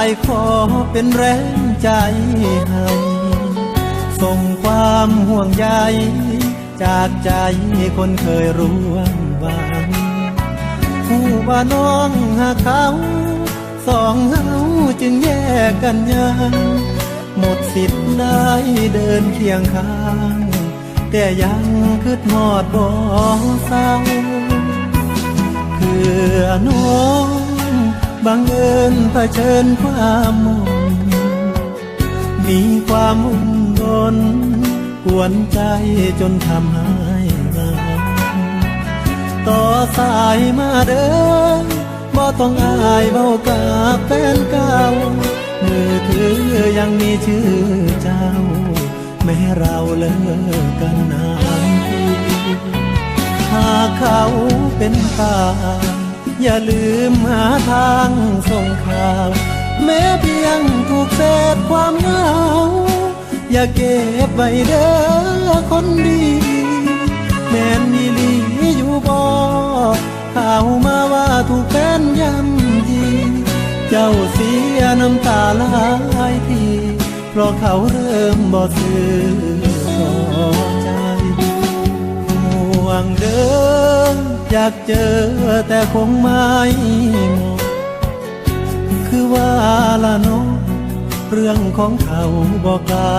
ายขอเป็นแรงใจให้ ส่งความห่วงใยจากใจคนเคยร่วมหวังผู้ว่าน้องหาเขา สองเฮาจึงแยกกันยังหมดสิทธิ์ได้เดินเคียงข้าง แต่ยังคืดหอดบ่เศร้าคือน้อง บังเอิญเผชิญความมนมีความอุ่นรนกวนใจจนทำให้เหงาต่อสายมาเดินบ่ต้องอายเบากับแฟนเก่ามือถือยังมีชื่อเจ้า แม้เราเลิกกันนานหากเขาเป็นตา อย่าลืมหาทางส่งข่าว แม้เพียงถูกเศษความเหงา อย่าเก็บไว้เด้อคนดี แม่นอีหลีอยู่บ่ข่าวมาว่าถูกแฟนย่ำยีเจ้าเสียน้ำตาหลายที เพราะเขาเริ่มบ่ซื้อากเจอแต่คงไม่หมดคือว่าละน้องเรื่องของเขาบอกกล้า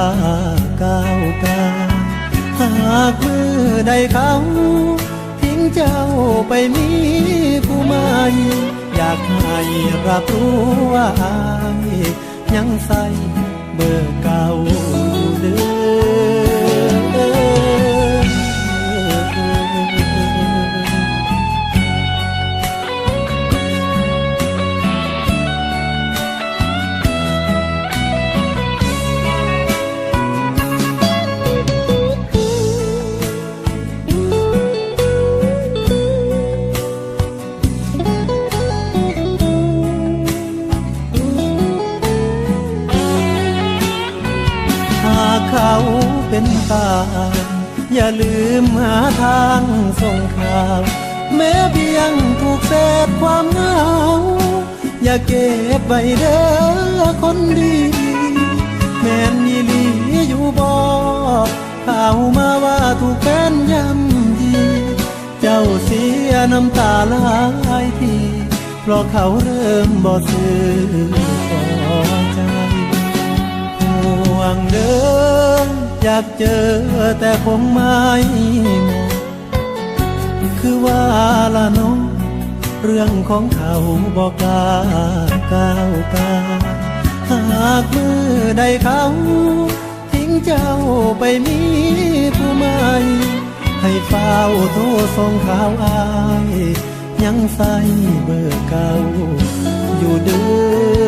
ก้าวกาหากมือใดเขาทิ้งเจ้าไปมีผู้ใหม่อยากให้รับรู้ว่าอายยังใส่เบอร์เก่า เป็นตาอย่าลืมหาทางส่งข่าวแม้เพียงถูกเศษความเหงาอย่าเก็บไว้เด้อคนดี แม่นอีลีอยู่บ่ข่าวมาว่าถูกแฟนย่ำยีเจ้าเสียน้ำตาหลายทีเพราะเขาเริ่มบ่ซื้อใจห่วงเดิน อยากเจอแต่คงไม่เหมดคือว่าละน้องเรื่องของเขาบอกกล้าก้าวกาหากมือใดเขาทิ้งเจ้าไปมีผู้ใหม่ ให้เฝ้าโทรส่งข่าวอาย ยังใส่เบอร์เก่าอยู่เด้อ